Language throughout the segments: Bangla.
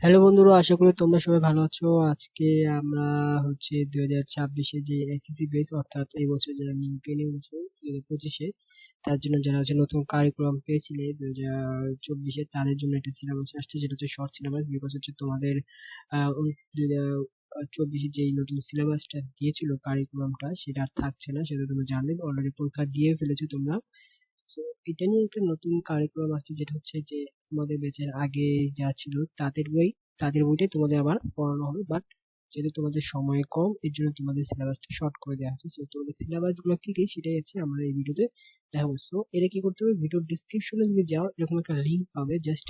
হ্যালো বন্ধুরা, আশা করি তোমরা সবাই ভালো আছো। আজকে আমরা হচ্ছে দুই হাজার ছাব্বিশে যে এসএসসি বেস অর্থাৎ এই বছর যারা নিউ টেনে উঠেছে দুই হাজার পঁচিশে, তার জন্য যারা হচ্ছে নতুন কারিকুলাম পেয়েছিলে দুই হাজার চব্বিশে, তাদের জন্য একটা সিলেবাস আসছে যেটা হচ্ছে শর্ট সিলেবাস বিকজ হচ্ছে তোমাদের দুই হাজার চব্বিশে যেই নতুন সিলেবাসটা দিয়েছিল কারিকুলামটা সেটা আর থাকছে না, সেটা তুমি জানলে। অলরেডি পরীক্ষা দিয়ে ফেলেছো তোমরা। সো এটা নিয়ে একটা নতুন কারিকুলাম আসছে যেটা হচ্ছে যে তোমাদের ব্যাচের আগে যা ছিল তাদের বই, তাদের বইটাই তোমাদের আবার পড়ানো হবে। বাট যেহেতু তোমাদের সময় কম, এর জন্য তোমাদের সিলেবাসটা শর্ট করে দেওয়া হচ্ছে। সো তোমাদের সিলেবাসগুলো কি কি, সেটাই আছে আমরা এই ভিডিওতে দেখাবো। সো এটা কি করতে হবে? ভিডিওর ডিসক্রিপশনে যদি যাও, এরকম একটা লিঙ্ক পাবে। জাস্ট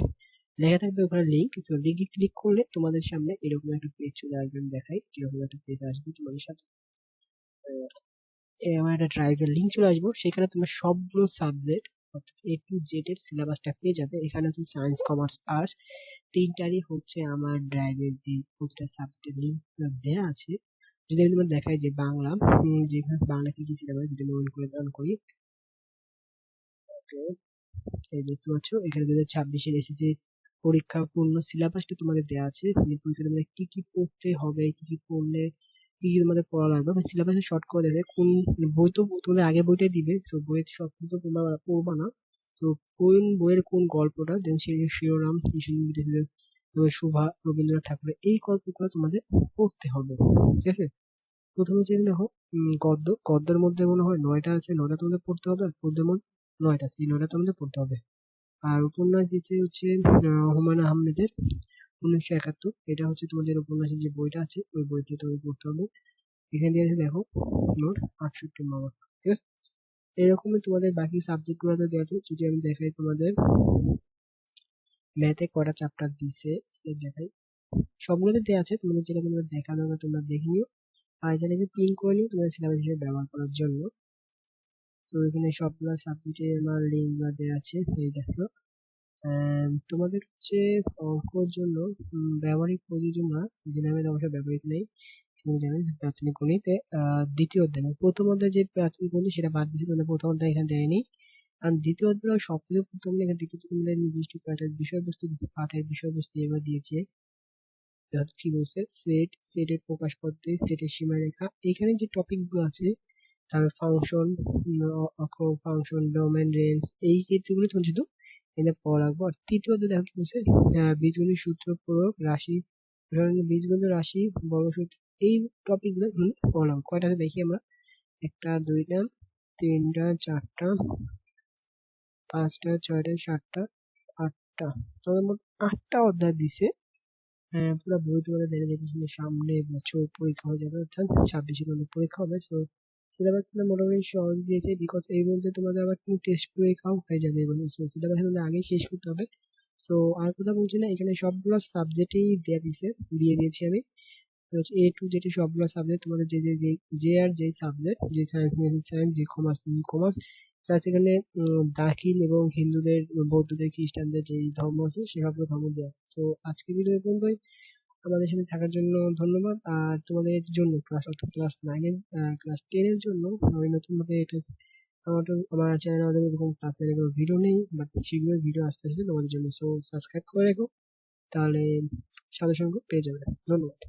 লেখা থাকবে ওখানে লিঙ্ক তো লিঙ্কে ক্লিক করলে তোমাদের সামনে এরকম একটা পেজ চলে আসবে। আমি দেখাই কীরকম একটা পেজ আসবে তোমাদের সাথে। আমার একটা ড্রাইভের লিঙ্ক চলে আসব। সেখানে তোমার সবগুলো সাবজেক্ট অর্থাৎ এ টু জেড এর সিলেবাসটা পেয়ে যাবে। এখানে হচ্ছে সায়েন্স কমার্স আর্টস তিনটারই হচ্ছে আমার ড্রাইভের যে প্রতিটা সাবজেক্টের লিঙ্ক দেওয়া আছে। যদি আমি তোমার দেখাই যে বাংলা যেখানে বাংলা কি কি সিলেবাস যদি মনে করে অন করি। এই দেখতে পাচ্ছ, এখানে দু হাজার ছাব্বিশের এসএসসি পরীক্ষা পূর্ণ সিলেবাসটা তোমাদের দেওয়া আছে। পরীক্ষা কি কি পড়তে হবে, কি কি পড়লে কি কি তোমাদের পড়া লাগবে? বা সিলেবাসে শর্ট করে দেবে। কোন বই তো তোমাদের আগের বইটাই দিবে। সো বইয়ের সব কিন্তু তোমরা পড়বা না। তো কোন বইয়ের কোন গল্পটা? দেন সেই শিরোনাম শোভা, রবীন্দ্রনাথ ঠাকুরের এই গল্পগুলো তোমাদের পড়তে হবে। ঠিক আছে? প্রথমে যে দেখো গদ্য। গদ্যের মধ্যে মনে হয় নয়টা আছে, নয়টা তোমাদের পড়তে হবে, আর পদ্যের মধ্যে নয়টা আছে। এই নয়টা তোমাদের পড়তে হবে। আর উপন্যাস দিচ্ছে হচ্ছে হুমায়ুন আহমেদের উনিশশো একাত্তর, এটা হচ্ছে তোমাদের উপন্যাসের যে বইটা আছে, ওই বইতে তোমাকে পড়তে হবে। এখানে দিয়ে আছে দেখো নোট আটষট্টি নম্বর ঠিক আছে? এরকমই তোমাদের বাকি সাবজেক্টগুলোতে দেওয়া আছে, যদি আমি দেখাই তোমাদের ম্যাথে কটা চ্যাপ্টার দিছে, সেটা দেখাই। সবগুলোতে দেওয়া আছে, তোমাদের যেটা তোমাদের দেখানো হবে তোমরা দেখে নিও। আর যেটা পিন করে নিও তোমাদের সিলেবাস হিসেবে ব্যবহার করার জন্য। তো এখানে সবগুলো সাবজেক্টে আমার লিঙ্ক দেওয়া আছে, এই দেখো। তোমাদের হচ্ছে অঙ্কর জন্য ব্যবহারিক প্রযোজনা যে নামে অবশ্য ব্যবহারিক নেই তুমি জানেন প্রাথমিক গণিতে দ্বিতীয় অধ্যায় মানে প্রথম অধ্যায় যে প্রাথমিক গণিত সেটা বাদ দিয়েছে মানে প্রথম অধ্যায় এখানে দেয়নি আর দ্বিতীয় অধ্যায় সব কিছু প্রথম এখানে দ্বিতীয় তোমাদের নির্দিষ্ট পাঠের বিষয়বস্তু দিচ্ছে পাঠের বিষয়বস্তু এবার দিয়েছে। কি বলছে? সেট সেটের প্রকাশ পদ্ধতি সেটের সীমারেখা। এখানে যে টপিকগুলো আছে, তার ফাংশন ফাংশন ডোমেন রেঞ্জ এই ক্ষেত্রগুলো তোমার শুধু এখানে পড়া রাখব আর তৃতীয়ত দেখো কি বলছে? বীজগণিত সূত্র প্রয়োগ রাশি বীজগণিত রাশি বড় সূত্র, এই টপিকগুলো পড়া লাগবে। কয়টা দেখি আমরা। একটা, দুইটা, তিনটা, চারটা, পাঁচটা, ছয়টা, সাতটা, আটটা। তোমাদের মোট আটটা অধ্যায় দিছে। হ্যাঁ পুরো বই তোমাদের দেখে যেতেছিল সামনে বছর পরীক্ষা হয়ে যাবে, অর্থাৎ ছাব্বিশে তোমাদের পরীক্ষা হবে। সো সিলেবাসটা মোটামুটি সহজ দিয়েছে বিকজ এই মধ্যে তোমাদের আবার একটু টেস্ট পরীক্ষাও হয়ে যাবে এবং সো সিলেবাস তোমাদের আগেই শেষ করতে হবে। সো আর কথা বলছি না, এখানে সবগুলো সাবজেক্টেই দেওয়া দিছে, দিয়ে দিয়েছি আমি। এ টু যেটি সবগুলো সাবজেক্ট তোমাদের যে যে যে আর যে সাবজেক্ট যে সায়েন্স নিয়ে সায়েন্স যে কমার্স কমার্স প্লাস এখানে দাখিল এবং হিন্দুদের, বৌদ্ধদের, খ্রিস্টানদের যে ধর্ম আছে সে সবগুলো ধর্ম দেওয়া আছে সো আজকে ভিডিও পর্যন্তই। আমাদের সাথে থাকার জন্য ধন্যবাদ। আর তোমাদের জন্য ক্লাস অর্থাৎ ক্লাস নাইনের ক্লাস টেনের জন্য আমি নতুনভাবে এটা আমাদের আমার চ্যানেলে আমাদের এরকম ক্লাস নাইনের কোনো ভিডিও নেই বাট শীঘ্রই ভিডিও আসতে আসছে তোমাদের জন্য সো সাবস্ক্রাইব করে রেখো। তাহলে সাথে সঙ্গে পেয়ে যাবে। ধন্যবাদ।